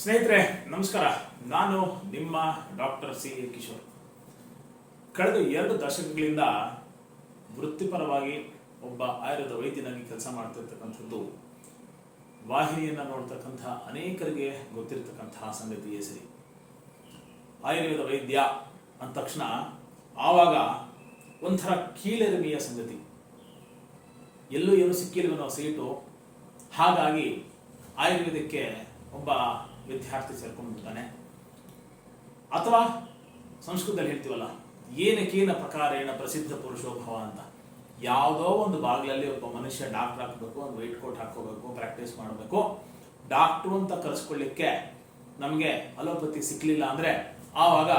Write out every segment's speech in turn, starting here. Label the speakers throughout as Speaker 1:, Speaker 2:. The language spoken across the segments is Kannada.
Speaker 1: ಸ್ನೇಹಿತರೆ, ನಮಸ್ಕಾರ. ನಾನು ನಿಮ್ಮ ಡಾಕ್ಟರ್ ಸಿ ಎ ಕಿಶೋರ್. ಕಳೆದ ಎರಡು ದಶಕಗಳಿಂದ ವೃತ್ತಿಪರವಾಗಿ ಒಬ್ಬ ಆಯುರ್ವೇದ ವೈದ್ಯನಾಗಿ ಕೆಲಸ ಮಾಡ್ತಿರ್ತಕ್ಕಂಥದ್ದು, ವಾಹಿನಿಯನ್ನು ನೋಡ್ತಕ್ಕಂಥ ಅನೇಕರಿಗೆ ಗೊತ್ತಿರತಕ್ಕಂತಹ ಸಂಗತಿಯೇ ಸರಿ. ಆಯುರ್ವೇದ ವೈದ್ಯ ಅಂದ ತಕ್ಷಣ ಆವಾಗ ಒಂಥರ ಕೀಳರಿಮೆಯ ಸಂಗತಿ. ಎಲ್ಲೂ ಏನು ಸಿಕ್ಕಿಲ್ಲವೋ ನಾವು ಸೀಟು. ಹಾಗಾಗಿ ಆಯುರ್ವೇದಕ್ಕೆ ಒಬ್ಬ ವಿದ್ಯಾರ್ಥಿ ಸೇರ್ಕೊಂಡ್ಬಿಡ್ತಾನೆ. ಅಥವಾ ಸಂಸ್ಕೃತದಲ್ಲಿ ಹೇಳ್ತೀವಲ್ಲ ಏನಕ್ಕೇನ ಪ್ರಕಾರೇಣ ಪ್ರಸಿದ್ಧ ಪುರುಷೋಭವ ಅಂತ. ಯಾವುದೋ ಒಂದು ಬಾಗಿಲಲ್ಲಿ ಒಬ್ಬ ಮನುಷ್ಯ ಡಾಕ್ಟರ್ ಹಾಕಬೇಕು ಒಂದು ವೈಟ್ ಕೋಟ್ ಹಾಕೋಬೇಕು ಪ್ರಾಕ್ಟೀಸ್ ಮಾಡಬೇಕು. ಡಾಕ್ಟ್ರು ಅಂತ ಕರೆಸ್ಕೊಳ್ಳಿಕ್ಕೆ ನಮಗೆ ಅಲೋಪತಿ ಸಿಕ್ಕಲಿಲ್ಲ ಅಂದರೆ ಆವಾಗ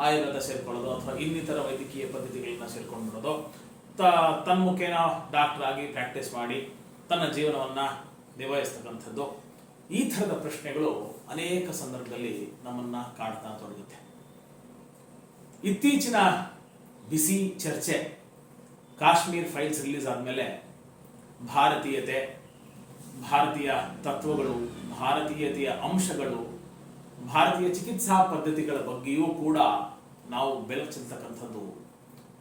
Speaker 1: ಆಯುರ್ವೇದ ಸೇರ್ಕೊಳ್ಳೋದು ಅಥವಾ ಇನ್ನಿತರ ವೈದ್ಯಕೀಯ ಪದ್ಧತಿಗಳನ್ನ ಸೇರ್ಕೊಂಡ್ಬಿಡೋದು. ತ, ತನ್ಮುಖೇನ ಡಾಕ್ಟರ್ ಆಗಿ ಪ್ರಾಕ್ಟೀಸ್ ಮಾಡಿ ತನ್ನ ಜೀವನವನ್ನು ನಿಭಾಯಿಸ್ತಕ್ಕಂಥದ್ದು ಈ ಥರದ ಪ್ರಶ್ನೆಗಳು ಅನೇಕ ಸಂದರ್ಭದಲ್ಲಿ ನಮ್ಮನ್ನ ಕಾಡ್ತಾ ತೊಡಗುತ್ತೆ. ಇತ್ತೀಚಿನ ಬಿಸಿ ಚರ್ಚೆ, ಕಾಶ್ಮೀರ್ ಫೈಲ್ಸ್ ರಿಲೀಸ್ ಆದಮೇಲೆ ಭಾರತೀಯತೆ, ಭಾರತೀಯ ತತ್ವಗಳು, ಭಾರತೀಯತೆಯ ಅಂಶಗಳು, ಭಾರತೀಯ ಚಿಕಿತ್ಸಾ ಪದ್ಧತಿಗಳ ಬಗ್ಗೆಯೂ ಕೂಡ ನಾವು ಬೆಳಕು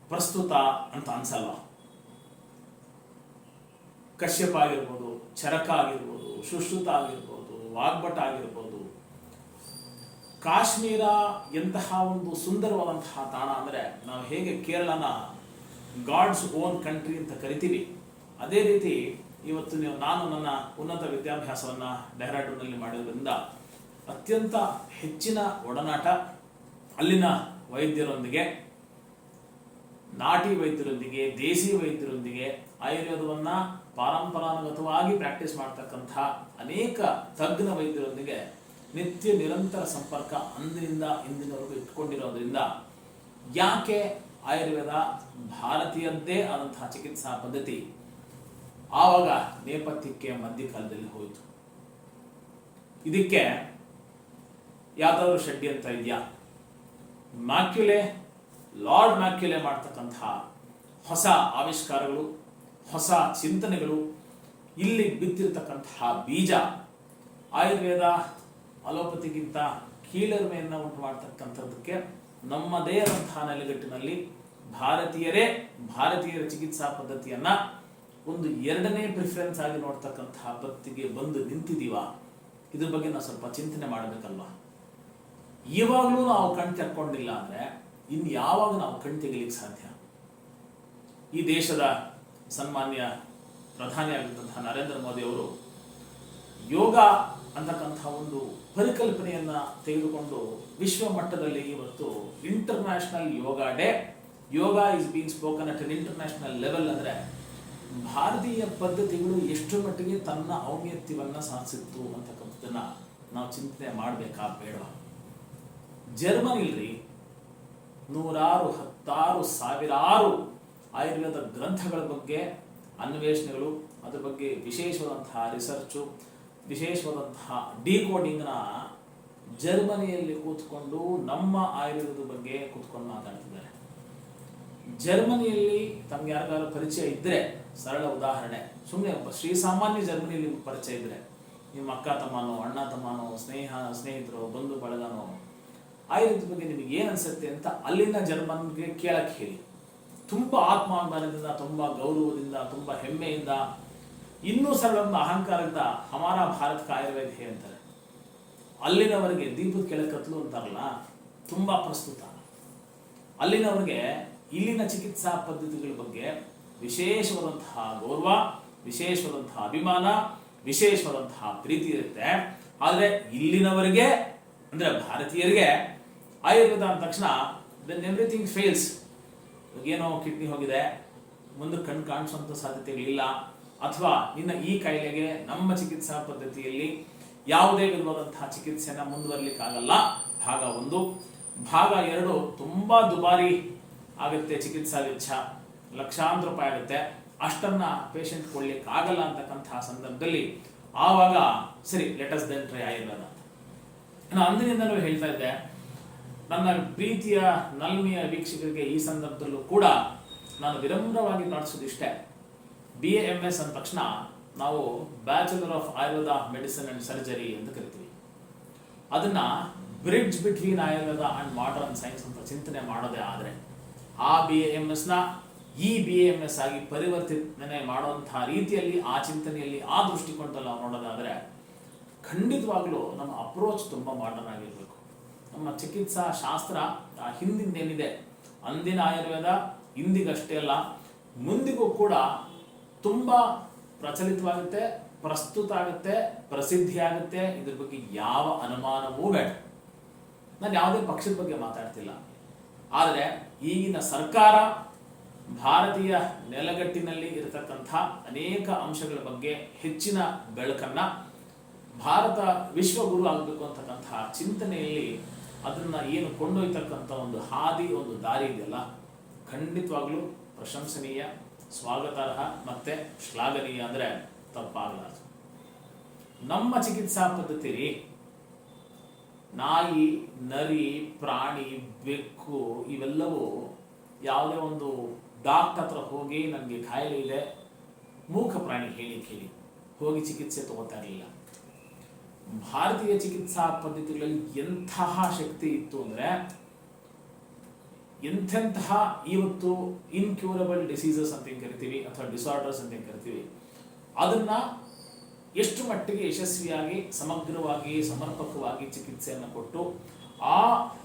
Speaker 1: ಪ್ರಸ್ತುತ ಅಂತ ಅನ್ಸಲ್ವ ಕಶ್ಯಪ ಆಗಿರ್ಬೋದು, ಚರಕ ಆಗಿರ್ಬೋದು, ಸುಶ್ರುತ ಆಗಿರ್ಬೋದು ವಾಗ್ಭಟ ಆಗಿರ್ಬೋದು. ಕಾಶ್ಮೀರ ಎಂತಹ ಒಂದು ಸುಂದರವಾದಂತಹ ತಾಣ ಅಂದರೆ ನಾವು ಹೇಗೆ ಕೇರಳನ ಗಾಡ್ಸ್ ಓನ್ ಕಂಟ್ರಿ ಅಂತ ಕರಿತೀವಿ, ಅದೇ ರೀತಿ ಇವತ್ತು ನೀವು, ನಾನು ನನ್ನ ಉನ್ನತ ವಿದ್ಯಾಭ್ಯಾಸವನ್ನು ಡೆಹ್ರಾಡೂನ್ನಲ್ಲಿ ಮಾಡಿರೋದ್ರಿಂದ ಅತ್ಯಂತ ಹೆಚ್ಚಿನ ಒಡನಾಟ ಅಲ್ಲಿನ ವೈದ್ಯರೊಂದಿಗೆ ನಾಟಿ ವೈದ್ಯರೊಂದಿಗೆ, ದೇಸಿ ವೈದ್ಯರೊಂದಿಗೆ ಆಯುರ್ವೇದವನ್ನ ಪಾರಂಪರಾನುಗತವಾಗಿ ಪ್ರಾಕ್ಟೀಸ್ ಮಾಡ್ತಕ್ಕಂಥ ಅನೇಕ ತಜ್ಞ ವೈದ್ಯರೊಂದಿಗೆ ನಿತ್ಯ ನಿರಂತರ ಸಂಪರ್ಕ ಅಂದಿನಿಂದ ಇಂದಿನವರೆಗೂ ಇಟ್ಕೊಂಡಿರೋದ್ರಿಂದ ಯಾಕೆ ಆಯುರ್ವೇದ ಭಾರತೀಯದ್ದೇ ಆದಂತಹ ಚಿಕಿತ್ಸಾ ಪದ್ಧತಿ? ಆವಾಗ ನೇಪಥ್ಯಕ್ಕೆ ಮಧ್ಯಕಾಲದಲ್ಲಿ ಹೋಯಿತು. ಇದಕ್ಕೆ ಯಾವ್ದಾದ್ರು ಷಡ್ಯಂತ್ರ ಇದೆಯಾ? ಮ್ಯಾಕ್ಯುಲೆ ಲಾರ್ಡ್ ಮ್ಯಾಕ್ಯುಲೆ ಮಾಡ್ತಕ್ಕಂತಹ ಹೊಸ ಆವಿಷ್ಕಾರಗಳು, ಹೊಸ ಚಿಂತನೆಗಳು, ಇಲ್ಲಿ ಬಿದ್ದಿರತಕ್ಕಂತಹ ಬೀಜ ಆಯುರ್ವೇದ ಅಲೋಪತಿಗಿಂತ ಕೀಳರಿಮೆಯನ್ನು ಉಂಟು ಮಾಡ್ತಕ್ಕಂಥದ್ದಕ್ಕೆ ನಮ್ಮದೇ ಆದಂತಹ ನೆಲೆಗಟ್ಟಿನಲ್ಲಿ ಭಾರತೀಯರೇ ಭಾರತೀಯರ ಚಿಕಿತ್ಸಾ ಪದ್ಧತಿಯನ್ನ ಒಂದು ಎರಡನೇ ಪ್ರಿಫರೆನ್ಸ್ ಆಗಿ ನೋಡ್ತಕ್ಕಂತಹ ಪದ್ಧತಿಗೆ ಬಂದು ನಿಂತಿದೀವ. ಇದ್ರ ಬಗ್ಗೆ ನಾವು ಸ್ವಲ್ಪ ಚಿಂತನೆ ಮಾಡಬೇಕಲ್ವಾ? ಇವಾಗಲೂ ನಾವು ಕಣ್ ತೆಕ್ಕೊಂಡಿಲ್ಲ ಅಂದ್ರೆ ಇನ್ನು ಯಾವಾಗ ನಾವು ಕಣ್ ತೆಗಿಲಿಕ್ಕೆ ಸಾಧ್ಯ? ಈ ದೇಶದ ಸನ್ಮಾನ್ಯ ಪ್ರಧಾನಿಯಾಗಿರ್ತಂತಹ ನರೇಂದ್ರ ಮೋದಿ ಅವರು ಯೋಗ ಅಂತಕ್ಕಂಥ ಒಂದು ಪರಿಕಲ್ಪನೆಯನ್ನ ತೆಗೆದುಕೊಂಡು ವಿಶ್ವ ಮಟ್ಟದಲ್ಲಿ ಇವತ್ತು international yoga day yoga is been spoken at an international level ಅಂದ್ರೆ ಭಾರತೀಯ ಪದ್ಧತಿಗಳು ಎಷ್ಟು ಮಟ್ಟಿಗೆ ತನ್ನ ಔನ್ನತ್ಯವನ್ನ ಸಾಧಿಸಿತ್ತು ಅಂತಕ್ಕಂಥದ್ದನ್ನ ನಾವು ಚಿಂತನೆ ಮಾಡಬೇಕಾ ಬೇಡ ಜರ್ಮನಿಲ್ರಿ ನೂರಾರು, ಹತ್ತಾರು, ಸಾವಿರಾರು ಆಯುರ್ವೇದ ಗ್ರಂಥಗಳ ಬಗ್ಗೆ, ಅನ್ವೇಷಣೆಗಳು, ಅದ್ರ ಬಗ್ಗೆ ವಿಶೇಷವಾದಂತಹ ರಿಸರ್ಚು ವಿಶೇಷವಾದಂತಹ ಡಿಕೋಡಿಂಗ್ನ ಜರ್ಮನಿಯಲ್ಲಿ ಕೂತ್ಕೊಂಡು ನಮ್ಮ ಆಯುರ್ವೇದದ ಬಗ್ಗೆ ಕೂತ್ಕೊಂಡು ಮಾತಾಡ್ತಿದ್ದಾರೆ. ಜರ್ಮನಿಯಲ್ಲಿ ತಮ್ಗೆ ಯಾರಿಗಾದ್ರೂ ಪರಿಚಯ ಇದ್ರೆ ಸರಳ ಉದಾಹರಣೆ. ಸುಮ್ಮನೆ ಶ್ರೀ ಸಾಮಾನ್ಯ ಜರ್ಮನಿಯಲ್ಲಿ ಪರಿಚಯ ಇದ್ರೆ. ನಿಮ್ಮ ಅಕ್ಕ ತಮ್ಮನೋ, ಅಣ್ಣ ತಮ್ಮನೋ, ಸ್ನೇಹ, ಸ್ನೇಹಿತರು, ಬಂಧು, ಬಳಗನೋ ಆಯುರ್ವೇದ ಬಗ್ಗೆ ನಿಮಗೆ ಏನು ಅನ್ಸುತ್ತೆ ಅಂತ ಅಲ್ಲಿನ ಜರ್ಮನ್ಗೆ ಕೇಳಕ್ಕೆ ಹೇಳಿ. ತುಂಬಾ ಆತ್ಮಾಭಿಮಾನದಿಂದ, ತುಂಬ ಗೌರವದಿಂದ, ತುಂಬ ಹೆಮ್ಮೆಯಿಂದ, ಇನ್ನೂ ಸರಳ ಅಹಂಕಾರದಿಂದ ಹಮಾರ ಭಾರತಕ್ಕೆ ಆಯುರ್ವೇದ ಹೇ ಅಂತಾರೆ. ಅಲ್ಲಿನವರಿಗೆ ದೀಪದ ಕೆಳಕತ್ಲು ಅಂತಾರಲ್ಲ, ತುಂಬ ಪ್ರಸ್ತುತ. ಅಲ್ಲಿನವರಿಗೆ ಇಲ್ಲಿನ ಚಿಕಿತ್ಸಾ ಪದ್ಧತಿಗಳ ಬಗ್ಗೆ ವಿಶೇಷವಾದಂತಹ ಗೌರವ, ವಿಶೇಷವಾದಂತಹ ಅಭಿಮಾನ, ವಿಶೇಷವಾದಂತಹ ಪ್ರೀತಿ ಇರುತ್ತೆ. ಆದರೆ ಇಲ್ಲಿನವರಿಗೆ, ಅಂದ್ರೆ ಭಾರತೀಯರಿಗೆ ಆಯುರ್ವೇದ ಅಂದ ತಕ್ಷಣ ದೆನ್ ಎವ್ರಿಥಿಂಗ್ ಫೇಲ್ಸ್ ಏನೋ ಕಿಡ್ನಿ ಹೋಗಿದೆ, ಮುಂದೆ ಕಣ್ಣು ಕಾಣಿಸುವಂಥ ಸಾಧ್ಯತೆಗಳಿಲ್ಲ ಅಥವಾ ನಿನ್ನ ಈ ಕಾಯಿಲೆಗೆ ನಮ್ಮ ಚಿಕಿತ್ಸಾ ಪದ್ಧತಿಯಲ್ಲಿ ಯಾವುದೇ ವಿಧವಾದಂತಹ ಚಿಕಿತ್ಸೆನ ಮುಂದುವರಲಿಕ್ಕಾಗಲ್ಲ ಭಾಗ ಒಂದು. ಭಾಗ ಎರಡು ತುಂಬಾ ದುಬಾರಿ ಆಗುತ್ತೆ, ಚಿಕಿತ್ಸಾ ವೆಚ್ಚ. ಲಕ್ಷಾಂತರ ರೂಪಾಯಿ ಆಗುತ್ತೆ. ಅಷ್ಟನ್ನ ಪೇಷಂಟ್ ಕೊಡ್ಲಿಕ್ಕೆ ಆಗಲ್ಲ ಅಂತಕ್ಕಂತಹ ಸಂದರ್ಭದಲ್ಲಿ ಆವಾಗ, ಸರಿ ಲೆಟಸ್ ದೆನ್ ಟ್ರೈ ಆಯುರ್ವೇದ ನಾನು ಅಂದಿನಿಂದಲೂ ಹೇಳ್ತಾ ಇದ್ದೆ ನನ್ನ ಪ್ರೀತಿಯ ನಲ್ಮೆಯ ವೀಕ್ಷಕರಿಗೆ ಈ ಸಂದರ್ಭದಲ್ಲೂ ಕೂಡ ನಾನು ವಿನಮ್ರವಾಗಿ ಪ್ರಾರ್ಥಿಸೋದಿಷ್ಟೇ ಬಿ ಎ ಎಂ ಎಸ್ ಅಂದ ತಕ್ಷಣ ನಾವು bachelor of Ayurveda medicine and surgery ಅಂತ ಕರಿತೀವಿ. ಅದನ್ನ bridge between Ayurveda and modern science ಅಂತ ಚಿಂತನೆ ಮಾಡೋದೇ ಆದರೆ, ಆ ಬಿ ಎಂ ಎಸ್ನ ಈ ಬಿ ಎಂ ಎಸ್ ಆಗಿ ಪರಿವರ್ತನೆ ಮಾಡುವಂತಹ ರೀತಿಯಲ್ಲಿ, ಆ ಚಿಂತನೆಯಲ್ಲಿ, ಆ ದೃಷ್ಟಿಕೋನದಲ್ಲಿ ನಾವು ನೋಡೋದಾದ್ರೆ ಖಂಡಿತವಾಗ್ಲೂ ನಮ್ಮ ಅಪ್ರೋಚ್ ತುಂಬ ಮಾಡರ್ನ್ ಆಗಿರಬೇಕು. ನಮ್ಮ ಚಿಕಿತ್ಸಾ ಶಾಸ್ತ್ರ ಆ ಹಿಂದಿಂದೇನಿದೆ ಅಂದಿನ ಆಯುರ್ವೇದ, ಇಂದಿಗಷ್ಟೇ ಅಲ್ಲ, ಮುಂದಿಗೂ ಕೂಡ ತುಂಬ ಪ್ರಚಲಿತವಾಗುತ್ತೆ, ಪ್ರಸ್ತುತ ಆಗುತ್ತೆ, ಪ್ರಸಿದ್ಧಿ ಆಗುತ್ತೆ. ಇದ್ರ ಬಗ್ಗೆ ಯಾವ ಅನುಮಾನವೂ ಬೇಡ. ನಾನು ಯಾವುದೇ ಪಕ್ಷದ ಬಗ್ಗೆ ಮಾತಾಡ್ತಿಲ್ಲ. ಆದರೆ ಈಗಿನ ಸರ್ಕಾರ ಭಾರತೀಯ ನೆಲಗಟ್ಟಿನಲ್ಲಿ ಇರತಕ್ಕಂಥ ಅನೇಕ ಅಂಶಗಳ ಬಗ್ಗೆ ಹೆಚ್ಚಿನ ಬೆಳಕನ್ನ ಭಾರತ ವಿಶ್ವಗುರು ಆಗಬೇಕು ಅಂತಕ್ಕಂತಹ ಚಿಂತನೆಯಲ್ಲಿ ಅದನ್ನ ಏನು ಕೊಂಡೊಯ್ತಕ್ಕಂಥ ಒಂದು ಹಾದಿ, ಒಂದು ದಾರಿ ಇದೆಯಲ್ಲ, ಖಂಡಿತವಾಗ್ಲೂ ಪ್ರಶಂಸನೀಯ, ಸ್ವಾಗತಾರ್ಹ ಮತ್ತೆ ಶ್ಲಾಘನೀಯ ಅಂದ್ರೆ ತಪ್ಪಾಗಲಾರದು. ನಮ್ಮ ಚಿಕಿತ್ಸಾ ಪದ್ಧತಿ ರೀ, ನಾಯಿ, ನರಿ, ಪ್ರಾಣಿ, ಬೆಕ್ಕು ಇವೆಲ್ಲವೂ ಯಾವುದೇ ಒಂದು ಡಾಕ್ಟರ್ ಹತ್ರ ಹೋಗಿ ನನಗೆ ಕಾಯಿಲೆ ಇದೆ, ಮೂಕ ಪ್ರಾಣಿ ಹೇಳಿ ಕೇಳಿ ಹೋಗಿ ಚಿಕಿತ್ಸೆ ತಗೋತಾ ಇರಲಿಲ್ಲ. ಭಾರತೀಯ ಚಿಕಿತ್ಸಾ ಪದ್ಧತಿಗಳಲ್ಲಿ ಎಂತಹ ಶಕ್ತಿ ಇತ್ತು ಅಂದ್ರೆ ಎಂಥೆಂತಹ ಇವತ್ತು ಇನ್ಕ್ಯೂರಬಲ್ ಡಿಸೀಸಸ್ ಅಂತ ಏನ್ ಕರಿತೀವಿ ಅಥವಾ ಡಿಸಾರ್ಡರ್ಸ್ ಅಂತ ಏನ್ ಕರಿತೀವಿ, ಅದನ್ನ ಎಷ್ಟು ಮಟ್ಟಿಗೆ ಯಶಸ್ವಿಯಾಗಿ, ಸಮಗ್ರವಾಗಿ, ಸಮರ್ಪಕವಾಗಿ ಚಿಕಿತ್ಸೆಯನ್ನು ಕೊಟ್ಟು ಆ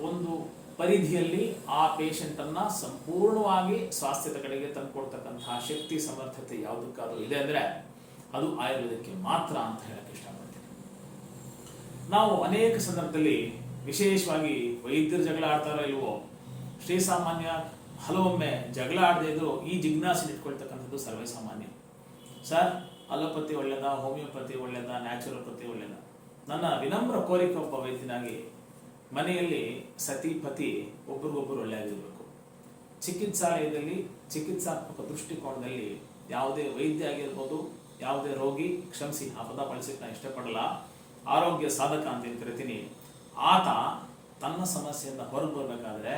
Speaker 1: ಒಂದು ಪರಿಧಿಯಲ್ಲಿ ಆ ಪೇಷಂಟ್ ಅನ್ನ ಸಂಪೂರ್ಣವಾಗಿ ಸ್ವಾಸ್ಥ್ಯದ ಕಡೆಗೆ ತಂದುಕೊಡ್ತಕ್ಕಂತಹ ಶಕ್ತಿ, ಸಮರ್ಥತೆ ಯಾವುದಕ್ಕಾದರೂ ಇದೆ ಅಂದ್ರೆ ಅದು ಆಯುರ್ವೇದಕ್ಕೆ ಮಾತ್ರ ಅಂತ ಹೇಳಕ್ಕೆ ಇಷ್ಟಪಡ್ತೀನಿ. ನಾವು ಅನೇಕ ಸಂದರ್ಭದಲ್ಲಿ ವಿಶೇಷವಾಗಿ ವೈದ್ಯರು ಜಗಳ ಆಡ್ತಾರೋ ಇಲ್ವೋ ಶ್ರೀಸಾಮಾನ್ಯ ಹಲವೊಮ್ಮೆ ಜಗಳ ಆಡದೇ ಇದ್ರು ಈ ಜಿಜ್ಞಾಸೆ ಇಟ್ಕೊಳ್ತಕ್ಕಂಥದ್ದು ಸರ್ವೇ ಸಾಮಾನ್ಯ ಸರ್, ಅಲೋಪತಿ ಒಳ್ಳೇದ, ಹೋಮಿಯೋಪತಿ ಒಳ್ಳೇದ, ನ್ಯಾಚುರೋಪತಿ ಒಳ್ಳೇದ? ನನ್ನ ವಿನಮ್ರ ಕೋರಿಕೆ ಒಬ್ಬ ವೈದ್ಯನಾಗಿ ಮನೆಯಲ್ಲಿ ಸತಿ ಪತಿ ಒಬ್ರಿಗೊಬ್ಬರು ಒಳ್ಳೆಯಾಗಿರ್ಬೇಕು. ಚಿಕಿತ್ಸಾಲಯದಲ್ಲಿ, ಚಿಕಿತ್ಸಾತ್ಮಕ ದೃಷ್ಟಿಕೋನದಲ್ಲಿ ಯಾವುದೇ ವೈದ್ಯ ಆಗಿರ್ಬೋದು, ಯಾವುದೇ ರೋಗಿ ಕ್ಷಮಿಸಿ ಆ ಪದ ಬಳಸಕ್ಕೆ ನಾನು ಇಷ್ಟಪಡಲ್ಲ. ಆರೋಗ್ಯ ಸಾಧಕ ಅಂತ ಏನು ಕರಿತೀನಿ. ಆತ ತನ್ನ ಸಮಸ್ಯೆಯಿಂದ ಹೊರಗೆ ಬರಬೇಕಾದ್ರೆ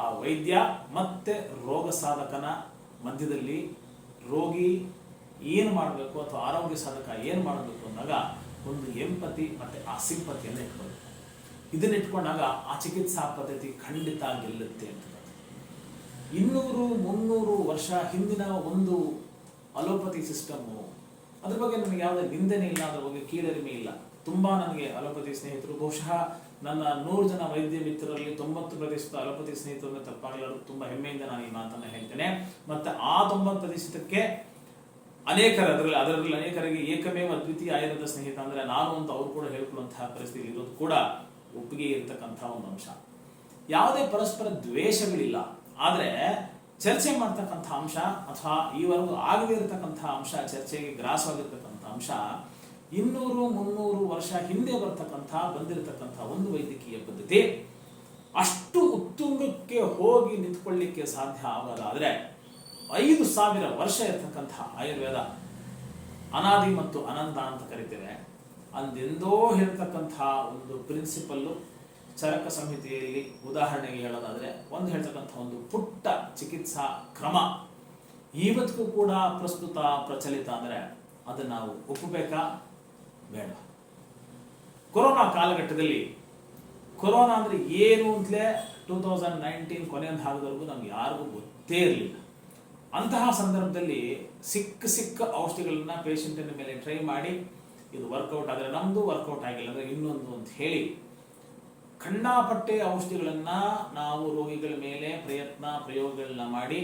Speaker 1: ಆ ವೈದ್ಯ ಮತ್ತೆ ರೋಗ ಸಾಧಕನ ಮಧ್ಯದಲ್ಲಿ ರೋಗಿ ಏನು ಮಾಡಬೇಕು ಅಥವಾ ಆರೋಗ್ಯ ಸಾಧಕ ಏನು ಮಾಡಬೇಕು ಅಂದಾಗ ಒಂದು ಎಂಪತಿ ಮತ್ತು ಆ ಸಿಂಪತಿಯನ್ನು ಇಟ್ಕೊಳ್ಬೇಕು ಇದನ್ನ ಇಟ್ಕೊಂಡಾಗ ಆ ಚಿಕಿತ್ಸಾ ಪದ್ಧತಿ ಖಂಡಿತ ಗೆಲ್ಲುತ್ತೆ ಅಂತ ಇನ್ನೂರು ಮುನ್ನೂರು ವರ್ಷ ಹಿಂದಿನ ಒಂದು ಅಲೋಪತಿ ಸಿಸ್ಟಮ್ಮು ಅದ್ರ ಬಗ್ಗೆ ನಮಗೆ ಯಾವುದೇ ನಿಂದನೆ ಇಲ್ಲ, ಅದ್ರ ಬಗ್ಗೆ ಕೀಳರಿಮೆ ಇಲ್ಲ. ತುಂಬಾ ನನಗೆ ಅಲೋಪತಿ ಸ್ನೇಹಿತರು. ಬಹುಶಃ ನನ್ನ ನೂರು ಜನ ವೈದ್ಯ ಮಿತ್ರರಲ್ಲಿ ತೊಂಬತ್ತು ಪ್ರತಿಶತ ಅಲೋಪತಿ ಸ್ನೇಹಿತರನ್ನು ತಪ್ಪಾಗಲಾರದು ತುಂಬಾ ಹೆಮ್ಮೆಯಿಂದ ನಾನು ಈ ಮಾತನ್ನ ಹೇಳ್ತೇನೆ. ಮತ್ತೆ ಆ ತೊಂಬತ್ತು ಪ್ರತಿಶತಕ್ಕೆ ಅನೇಕರ ಅದರಲ್ಲಿ ಅದರಲ್ಲಿ ಅನೇಕರಿಗೆ ಏಕಮೇವ ದ್ವಿತೀಯ ಆಯುರ್ವೇದ ಸ್ನೇಹಿತ ಅಂದ್ರೆ ನಾನು ಅಂತ ಅವ್ರು ಕೂಡ ಹೇಳ್ಕೊಳ್ಳುವಂತಹ ಪರಿಸ್ಥಿತಿ ಇರೋದು ಕೂಡ ಒಪ್ಪಿಗೆ ಇರತಕ್ಕಂತಹ ಒಂದು ಅಂಶ. ಯಾವುದೇ ಪರಸ್ಪರ ದ್ವೇಷಗಳಿಲ್ಲ. ಆದ್ರೆ ಚರ್ಚೆ ಮಾಡ್ತಕ್ಕಂಥ ಅಂಶ ಅಥವಾ ಈವರೆಗೂ ಆಗದೇ ಇರತಕ್ಕಂಥ ಅಂಶ, ಚರ್ಚೆಗೆ ಗ್ರಾಸವಾಗಿರ್ತಕ್ಕಂಥ ಅಂಶ ಇನ್ನೂರು ಮುನ್ನೂರು ವರ್ಷ ಹಿಂದೆ ಬರ್ತಕ್ಕಂಥ, ಬಂದಿರತಕ್ಕಂಥ ಒಂದು ವೈದ್ಯಕೀಯ ಪದ್ಧತಿ. ಅಷ್ಟು ಉತ್ತುಂಗಕ್ಕೆ ಹೋಗಿ ನಿಂತ್ಕೊಳ್ಳಿಕ್ಕೆ ಸಾಧ್ಯ ಆಗೋದಾದರೆ ಐದು ಸಾವಿರ ವರ್ಷ ಇರತಕ್ಕಂಥ ಆಯುರ್ವೇದ ಅನಾದಿ ಮತ್ತು ಅನಂತ ಅಂತ ಕರಿತೇವೆ. ಅಂದೆಂದೋ ಹೇಳ್ತಕ್ಕಂಥ ಒಂದು ಪ್ರಿನ್ಸಿಪಲ್ಲು ಚರಕ ಸಂಹಿತೆಯಲ್ಲಿ ಉದಾಹರಣೆಗೆ ಹೇಳೋದಾದ್ರೆ ಒಂದು ಹೇಳ್ತಕ್ಕಂಥ ಒಂದು ಪುಟ್ಟ ಚಿಕಿತ್ಸಾ ಕ್ರಮ. ಇವತ್ತಿಗೂ ಕೂಡ ಪ್ರಸ್ತುತ ಪ್ರಚಲಿತ ಅಂದ್ರೆ ಅದನ್ನು ನಾವು ಒಪ್ಪಬೇಕಾ? ಬೇಡ. ಕೊರೋನಾ ಕಾಲಘಟ್ಟದಲ್ಲಿ ಕೊರೋನಾ ಅಂದರೆ ಏನು ಅಂತಲೇ ಟೂ ತೌಸಂಡ್ ನೈನ್ಟೀನ್ ಕೊನೆಯ ಭಾಗದವರೆಗೂ ನಮ್ಗೆ ಯಾರಿಗೂ ಗೊತ್ತೇ ಇರಲಿಲ್ಲ. ಅಂತಹ ಸಂದರ್ಭದಲ್ಲಿ ಸಿಕ್ಕ ಸಿಕ್ಕ ಔಷಧಿಗಳನ್ನ ಪೇಷಂಟಿನ ಮೇಲೆ ಟ್ರೈ ಮಾಡಿ, ಇದು ವರ್ಕೌಟ್ ಆದರೆ ನಮ್ಮದು ವರ್ಕೌಟ್ ಆಗಿಲ್ಲ ಅಂದರೆ ಇನ್ನೊಂದು ಅಂತ ಹೇಳಿ ಖಂಡಾಪಟ್ಟೆ ಔಷಧಿಗಳನ್ನು ನಾವು ರೋಗಿಗಳ ಮೇಲೆ ಪ್ರಯತ್ನ, ಪ್ರಯೋಗಗಳನ್ನ ಮಾಡಿ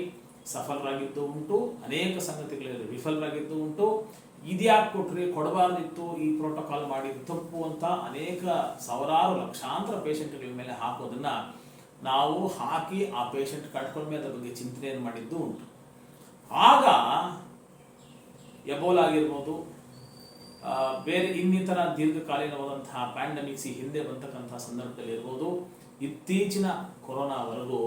Speaker 1: ಸಫಲರಾಗಿದ್ದು ಉಂಟು. ಅನೇಕ ಸಂಗತಿಗಳಲ್ಲಿ ವಿಫಲರಾಗಿದ್ದು ಉಂಟು. ಇದ್ಯಾಕೆ ಕೊಟ್ರಿ? ಕೊಡಬಾರ್ದಿತ್ತು, ಈ ಪ್ರೋಟೋಕಾಲ್ ಮಾಡಿ ತಪ್ಪು ಅಂತ ಅನೇಕ ಸಾವಿರಾರು ಲಕ್ಷಾಂತರ ಪೇಷಂಟ್ಗಳ ಮೇಲೆ ಹಾಕೋದನ್ನ ನಾವು ಹಾಕಿ ಆ ಪೇಷಂಟ್ ಕಟ್ಕೊಂಡ ಮೇಲೆ ಅದ್ರ ಬಗ್ಗೆ ಚಿಂತನೆಯನ್ನು ಮಾಡಿದ್ದು ಉಂಟು. ಆಗ ಎಬೋಲ್ ಆಗಿರ್ಬೋದು ಬೇರೆ ಇನ್ನಿತರ ದೀರ್ಘಕಾಲೀನವಾದಂತಹ ಪ್ಯಾಂಡಮಿಕ್ಸ್ ಹಿಂದೆ ಬಂತಕ್ಕಂತಹ ಸಂದರ್ಭದಲ್ಲಿ ಇರ್ಬೋದು, ಇತ್ತೀಚಿನ ಕೊರೋನಾವರೆಗೂ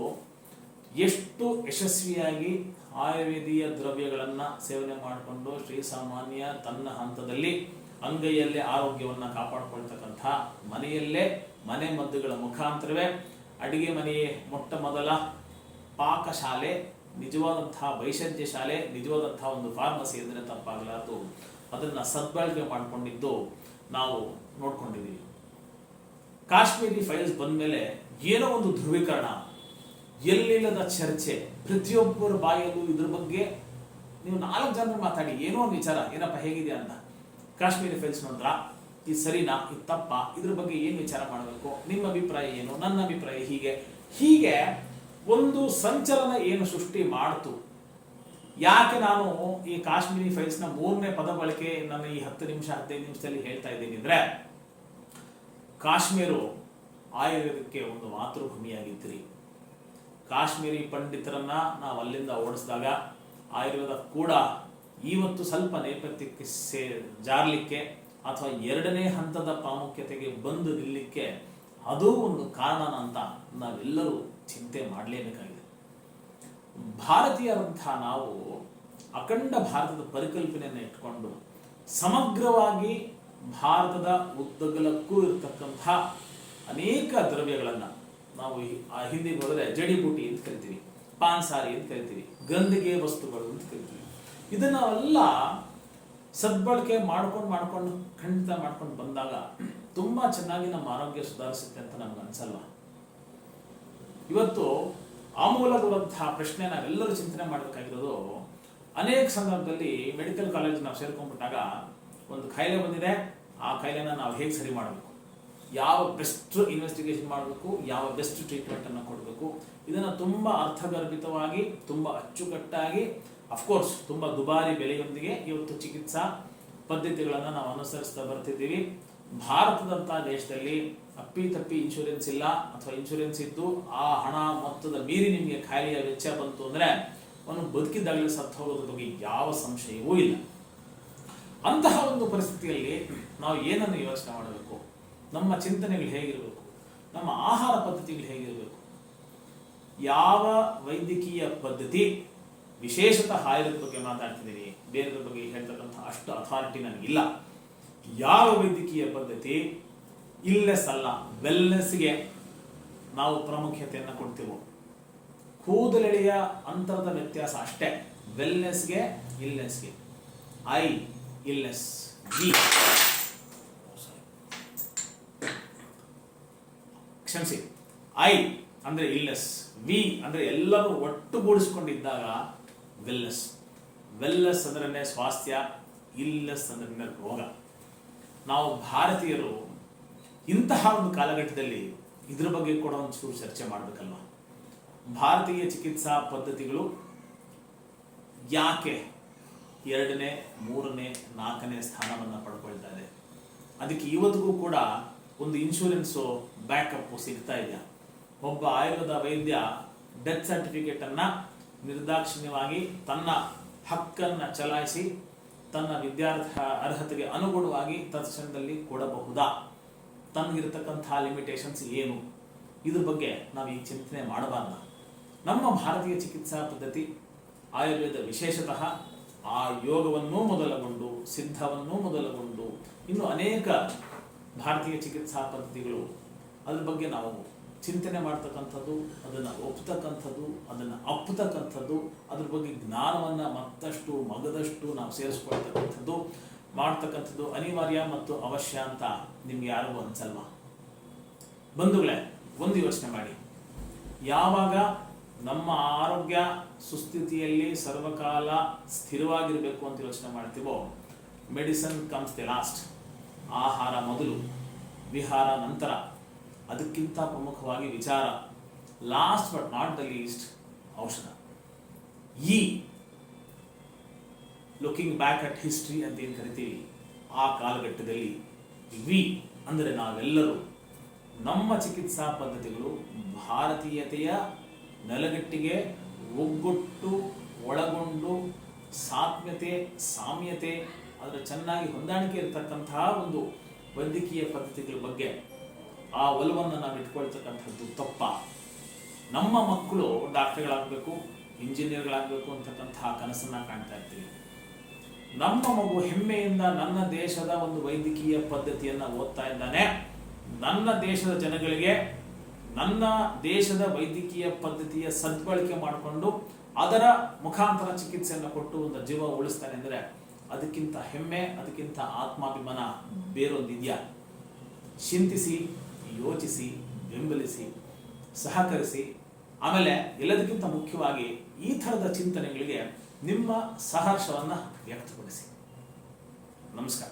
Speaker 1: ಎಷ್ಟು ಯಶಸ್ವಿಯಾಗಿ ಆಯುರ್ವೇದೀಯ ದ್ರವ್ಯಗಳನ್ನು ಸೇವನೆ ಮಾಡಿಕೊಂಡು ಶ್ರೀಸಾಮಾನ್ಯ ತನ್ನ ಹಂತದಲ್ಲಿ ಅಂಗೈಯಲ್ಲೇ ಆರೋಗ್ಯವನ್ನು ಕಾಪಾಡಿಕೊಳ್ತಕ್ಕಂಥ ಮನೆಯಲ್ಲೇ ಮನೆ ಮದ್ದುಗಳ ಮುಖಾಂತರವೇ ಅಡಿಗೆ ಮನೆಯೇ ಮೊಟ್ಟ ಮೊದಲ ಪಾಕಶಾಲೆ ನಿಜವಾದಂತಹ ವೈಷಜ್ಯ ಶಾಲೆ ನಿಜವಾದಂತಹ ಒಂದು ಫಾರ್ಮಸಿ ಅಂದರೆ ತಪ್ಪಾಗಲಾರದು. ಅದನ್ನ ಸದ್ಬಳಕೆ ಮಾಡಿಕೊಂಡಿದ್ದು ನಾವು ನೋಡ್ಕೊಂಡಿದ್ದೀವಿ. ಕಾಶ್ಮೀರಿ ಫೈಲ್ಸ್ ಬಂದ ಮೇಲೆ ಏನೋ ಒಂದು ಧ್ರುವೀಕರಣ. ಎಲ್ಲಿಲ್ಲದ ಚರ್ಚೆ. ಪ್ರತಿಯೊಬ್ಬರ ಬಾಯಲ್ಲೂ ಇದ್ರ ಬಗ್ಗೆ ನೀವು ನಾಲ್ಕು ಜನರು ಮಾತಾಡಿ. ಏನೋ ಒಂದು ವಿಚಾರ, ಏನಪ್ಪ ಹೇಗಿದೆ ಅಂತ. ಕಾಶ್ಮೀರಿ ಫೈಲ್ಸ್ ನೋಡಿದ್ರ? ಇದು ಸರಿನಾ? ಇದು ತಪ್ಪ? ಇದ್ರ ಬಗ್ಗೆ ಏನು ವಿಚಾರ ಮಾಡಬೇಕು? ನಿಮ್ಮ ಅಭಿಪ್ರಾಯ ಏನು? ನನ್ನ ಅಭಿಪ್ರಾಯ ಹೀಗೆ. ಹೀಗೆ ಒಂದು ಸಂಚಲನ ಏನು ಸೃಷ್ಟಿ ಮಾಡ್ತು? ಯಾಕೆ ನಾನು ಈ ಕಾಶ್ಮೀರಿ ಫೈಲ್ಸ್ನ ಮೂರನೇ ಪದ ಬಳಕೆ ನನ್ನ ಈ ಹತ್ತು ನಿಮಿಷ, ಹದಿನೈದು ನಿಮಿಷದಲ್ಲಿ ಹೇಳ್ತಾ ಇದ್ದೀನಿ ಅಂದ್ರೆ, ಕಾಶ್ಮೀರು ಆಯುರ್ವೇದಕ್ಕೆ ಒಂದು ಮಾತೃಭೂಮಿಯಾಗಿದ್ರಿ ಕಾಶ್ಮೀರಿ ಪಂಡಿತರನ್ನ ನಾವು ಅಲ್ಲಿಂದ ಓಡಿಸಿದಾಗ ಆಯುರ್ವೇದ ಕೂಡ ಇವತ್ತು ಸ್ವಲ್ಪ ನೇಪಥ್ಯಕ್ಕೆ ಸೇ, ಜಾರಲಿಕ್ಕೆ ಅಥವಾ ಎರಡನೇ ಹಂತದ ಪ್ರಾಮುಖ್ಯತೆಗೆ ಬಂದು ನಿಲ್ಲಕ್ಕೆ ಅದು ಒಂದು ಕಾರಣ ಅಂತ ನಾವೆಲ್ಲರೂ ಚಿಂತೆ ಮಾಡಲೇಬೇಕಾಗಿದೆ. ಭಾರತೀಯರಂಥ ನಾವು ಅಖಂಡ ಭಾರತದ ಪರಿಕಲ್ಪನೆಯನ್ನು ಇಟ್ಕೊಂಡು ಸಮಗ್ರವಾಗಿ ಭಾರತದ ಉದ್ದಗಲಕ್ಕೂ ಇರತಕ್ಕಂಥ ಅನೇಕ ದ್ರವ್ಯಗಳನ್ನು ನಾವು ಆ ಹಿಂದಿಗೆ ಹೋದರೆ ಜಡಿಬೂಟಿ ಅಂತ ಕರಿತೀವಿ ಪಾನ್ಸಾರಿ ಅಂತ ಕರಿತೀವಿ ಗಂದಿಗೆ ವಸ್ತುಗಳು ಅಂತ ಕರಿತೀವಿ. ಇದನ್ನೆಲ್ಲ ಸದ್ಬಳಕೆ ಮಾಡ್ಕೊಂಡು ಮಾಡ್ಕೊಂಡು ಖಂಡಿತ ಮಾಡ್ಕೊಂಡು ಬಂದಾಗ ತುಂಬಾ ಚೆನ್ನಾಗಿ ನಮ್ಮ ಆರೋಗ್ಯ ಸುಧಾರಿಸುತ್ತೆ ಅಂತ ನಮ್ಗೆ ಅನ್ಸಲ್ಲ ಇವತ್ತು ಆಮೂಲಗಳಂತಹ ಪ್ರಶ್ನೆ ನಾವೆಲ್ಲರೂ ಚಿಂತನೆ ಮಾಡಬೇಕಾಗಿರೋದು, ಅನೇಕ ಸಂದರ್ಭದಲ್ಲಿ ಮೆಡಿಕಲ್ ಕಾಲೇಜ್ ನಾವು ಸೇರ್ಕೊಂಡ್ಬಿಟ್ಟಾಗ ಒಂದು ಕಾಯಿಲೆ ಬಂದಿದೆ, ಆ ಕಾಯಿಲೆನ ನಾವು ಹೇಗೆ ಸರಿ ಮಾಡಬೇಕು? ಯಾವ ಬೆಸ್ಟ್ ಇನ್ವೆಸ್ಟಿಗೇಷನ್ ಮಾಡಬೇಕು, ಯಾವ ಬೆಸ್ಟ್ ಟ್ರೀಟ್ಮೆಂಟ್ ಅನ್ನು ಕೊಡಬೇಕು, ಇದನ್ನು ತುಂಬ ಅರ್ಥಗರ್ಭಿತವಾಗಿ, ತುಂಬ ಅಚ್ಚುಕಟ್ಟಾಗಿ ಅಫ್ಕೋರ್ಸ್ ತುಂಬ ದುಬಾರಿ ಬೆಲೆಯೊಂದಿಗೆ ಇವತ್ತು ಚಿಕಿತ್ಸಾ ಪದ್ಧತಿಗಳನ್ನು ನಾವು ಅನುಸರಿಸ್ತಾ ಬರ್ತಿದ್ದೀವಿ. ಭಾರತದಂತಹ ದೇಶದಲ್ಲಿ ಅಪ್ಪಿ ತಪ್ಪಿ ಇನ್ಶೂರೆನ್ಸ್ ಇಲ್ಲ ಅಥವಾ ಇನ್ಶೂರೆನ್ಸ್ ಇದ್ದು ಆ ಹಣ ಮೊತ್ತದ ಮೀರಿ ನಿಮಗೆ ಖಾಯಿಲೆಯ ವೆಚ್ಚ ಬಂತು ಅಂದರೆ ಅವನು ಬದುಕಿದ್ದಾಗಲೇ ಸತ್ತು ಹೋಗೋದ್ರ ಬಗ್ಗೆ ಯಾವ ಸಂಶಯವೂ ಇಲ್ಲ. ಅಂತಹ ಒಂದು ಪರಿಸ್ಥಿತಿಯಲ್ಲಿ ನಾವು ಏನನ್ನು ಯೋಚನೆ ಮಾಡಬೇಕು? ನಮ್ಮ ಚಿಂತನೆಗಳು ಹೇಗಿರಬೇಕು? ನಮ್ಮ ಆಹಾರ ಪದ್ಧತಿಗಳು ಹೇಗಿರಬೇಕು? ಯಾವ ವೈದ್ಯಕೀಯ ಪದ್ಧತಿ ವಿಶೇಷತಃ ಆಯುರ್ವೇದ ಬಗ್ಗೆ ಮಾತಾಡ್ತಿದ್ದೀನಿ ಬೇರೆ ಬಗ್ಗೆ ಹೇಳ್ತಕ್ಕಂಥ ಅಷ್ಟು ಅಥಾರಿಟಿ ನನಗಿಲ್ಲ. ಯಾವ ವೈದ್ಯಕೀಯ ಪದ್ಧತಿ? ಇಲ್ಲೆಸ್ ಅಲ್ಲ ವೆಲ್ನೆಸ್ಗೆ ನಾವು ಪ್ರಾಮುಖ್ಯತೆಯನ್ನು ಕೊಡ್ತೀವೋ ಕೂದಲೆಳೆಯ ಅಂತರದ ವ್ಯತ್ಯಾಸ ಅಷ್ಟೇ. ವೆಲ್ನೆಸ್ಗೆ ಇಲ್ನೆಸ್ಗೆ ಐ ಇಲ್ನೆಸ್ ವಿ ಕ್ಷಮಿಸಿ. ಐ ಅಂದ್ರೆ ಇಲ್ನೆಸ್ ವಿ ಅಂದ್ರೆ ಎಲ್ಲರೂ ಒಟ್ಟುಗೂಡಿಸ್ಕೊಂಡಿದ್ದಾಗ ವೆಲ್ನೆಸ್ ವೆಲ್ನೆಸ್ ಅಂದ್ರೆ ಸ್ವಾಸ್ಥ್ಯ ಇಲ್ನೆಸ್ ಅಂದ್ರೆ ರೋಗ. ನಾವು ಭಾರತೀಯರು ಇಂತಹ ಒಂದು ಕಾಲಘಟ್ಟದಲ್ಲಿ ಇದ್ರ ಬಗ್ಗೆ ಕೂಡ ಒಂಚೂರು ಚರ್ಚೆ ಮಾಡಬೇಕಲ್ವ? ಭಾರತೀಯ ಚಿಕಿತ್ಸಾ ಪದ್ಧತಿಗಳು ಯಾಕೆ ಎರಡನೇ, ಮೂರನೇ, ನಾಲ್ಕನೇ ಸ್ಥಾನವನ್ನು ಪಡ್ಕೊಳ್ತಾ ಇದೆ? ಅದಕ್ಕೆ ಇವತ್ತಿಗೂ ಕೂಡ ಒಂದು ಇನ್ಶೂರೆನ್ಸು ಬ್ಯಾಕಪ್ ಸಿಗ್ತಾ ಇದೆಯಾ ಒಬ್ಬ ಆಯುರ್ವೇದ ವೈದ್ಯ ಡೆತ್ ಸರ್ಟಿಫಿಕೇಟ್ ಅನ್ನ ನಿರ್ದಾಕ್ಷಿಣ್ಯವಾಗಿ ತನ್ನ ಹಕ್ಕನ್ನ ಚಲಾಯಿಸಿ ತನ್ನ ವಿದ್ಯಾರ್ಥ ಅರ್ಹತೆಗೆ ಅನುಗುಣವಾಗಿ ತತ್ಕ್ಷಣದಲ್ಲಿ ಕೊಡಬಹುದಾ? ತನಗಿರತಕ್ಕಂಥ ಲಿಮಿಟೇಷನ್ಸ್ ಏನು? ಇದ್ರ ಬಗ್ಗೆ ನಾವು ಈ ಚಿಂತನೆ ಮಾಡಬಾರ್ದ. ನಮ್ಮ ಭಾರತೀಯ ಚಿಕಿತ್ಸಾ ಪದ್ಧತಿ ಆಯುರ್ವೇದ ವಿಶೇಷತಃ ಆ ಯೋಗವನ್ನೂ ಮೊದಲಗೊಂಡು, ಸಿದ್ಧವನ್ನೂ ಮೊದಲಗೊಂಡು ಇನ್ನು ಅನೇಕ ಭಾರತೀಯ ಚಿಕಿತ್ಸಾ ಪದ್ಧತಿಗಳು ಅದ್ರ ಬಗ್ಗೆ ನಾವು ಚಿಂತನೆ ಮಾಡ್ತಕ್ಕಂಥದ್ದು, ಅದನ್ನು ಒಪ್ತಕ್ಕಂಥದ್ದು, ಅದನ್ನು ಅಪ್ಪತಕ್ಕಂಥದ್ದು, ಅದ್ರ ಬಗ್ಗೆ ಜ್ಞಾನವನ್ನು ಮತ್ತಷ್ಟು ಮಗದಷ್ಟು ನಾವು ಸೇರಿಸ್ಕೊಳ್ತಕ್ಕಂಥದ್ದು, ಮಾಡ್ತಕ್ಕಂಥದ್ದು ಅನಿವಾರ್ಯ ಮತ್ತು ಅವಶ್ಯ ಅಂತ ನಿಮ್ಗೆ ಯಾರಿಗೂ ಅನ್ಸಲ್ವಾ? ಬಂಧುಗಳೇ, ಒಂದು ಯೋಚನೆ ಮಾಡಿ. ಯಾವಾಗ ನಮ್ಮ ಆರೋಗ್ಯ ಸುಸ್ಥಿತಿಯಲ್ಲಿ ಸರ್ವಕಾಲ ಸ್ಥಿರವಾಗಿರಬೇಕು ಅಂತ ಯೋಚನೆ ಮಾಡ್ತೀವೋ ಮೆಡಿಸನ್ ಕಮ್ಸ್ ದಿ ಲಾಸ್ಟ್ ಆಹಾರ ಮೊದಲು, ವಿಹಾರ ನಂತರ. ಅದಕ್ಕಿಂತ ಪ್ರಮುಖವಾಗಿ ವಿಚಾರ last but not the least ಔಷಧ. ಈ ಲುಕಿಂಗ್ ಬ್ಯಾಕ್ ಅಟ್ ಹಿಸ್ಟ್ರಿ ಅಂತ ಏನು ಕರಿತೀವಿ? ಆ ಕಾಲಘಟ್ಟದಲ್ಲಿ ವಿ ಅಂದರೆ ನಾವೆಲ್ಲರೂ ನಮ್ಮ ಚಿಕಿತ್ಸಾ ಪದ್ಧತಿಗಳು ಭಾರತೀಯತೆಯ ನೆಲಗಟ್ಟಿಗೆ ಒಗ್ಗೊಟ್ಟು, ಒಳಗೊಂಡು, ಸಾತ್ಮ್ಯತೆ, ಸಾಮ್ಯತೆ ಅದರ ಚೆನ್ನಾಗಿ ಹೊಂದಾಣಿಕೆ ಇರತಕ್ಕಂತಹ ಒಂದು ವೈದ್ಯಕೀಯ ಪದ್ಧತಿಗಳ ಬಗ್ಗೆ ಆ ಒಲವನ್ನು ನಾವು ಇಟ್ಕೊಳ್ತಕ್ಕಂಥದ್ದು ತಪ್ಪ. ನಮ್ಮ ಮಕ್ಕಳು ಡಾಕ್ಟರ್ಗಳಾಗಬೇಕು, ಇಂಜಿನಿಯರ್ಗಳಾಗಬೇಕು ಅಂತಕ್ಕಂತಹ ಕನಸನ್ನು ಕಾಣ್ತಾ ಇರ್ತೀವಿ. ನಮ್ಮ ಮಗು ಹೆಮ್ಮೆಯಿಂದ ನನ್ನ ದೇಶದ ಒಂದು ವೈದ್ಯಕೀಯ ಪದ್ಧತಿಯನ್ನು ಓದ್ತಾ ಇದ್ದಾನೆ. ನನ್ನ ದೇಶದ ಜನಗಳಿಗೆ ನನ್ನ ದೇಶದ ವೈದ್ಯಕೀಯ ಪದ್ಧತಿಯ ಸದ್ಬಳಕೆ ಮಾಡಿಕೊಂಡು ಅದರ ಮುಖಾಂತರ ಚಿಕಿತ್ಸೆಯನ್ನು ಕೊಟ್ಟು ಒಂದು ಜೀವ ಉಳಿಸ್ತಾನೆ ಅಂದರೆ ಅದಕ್ಕಿಂತ ಹೆಮ್ಮೆ, ಅದಕ್ಕಿಂತ ಆತ್ಮಾಭಿಮಾನ ಬೇರೊಂದಿದೆಯಾ ಚಿಂತಿಸಿ, ಯೋಚಿಸಿ, ಬೆಂಬಲಿಸಿ, ಸಹಕರಿಸಿ, ಆಮೇಲೆ ಎಲ್ಲದಕ್ಕಿಂತ ಮುಖ್ಯವಾಗಿ ಈ ಥರದ ಚಿಂತನೆಗಳಿಗೆ ನಿಮ್ಮ ಸಹರ್ಷವನ್ನು ವ್ಯಕ್ತಪಡಿಸಿ. ನಮಸ್ಕಾರ.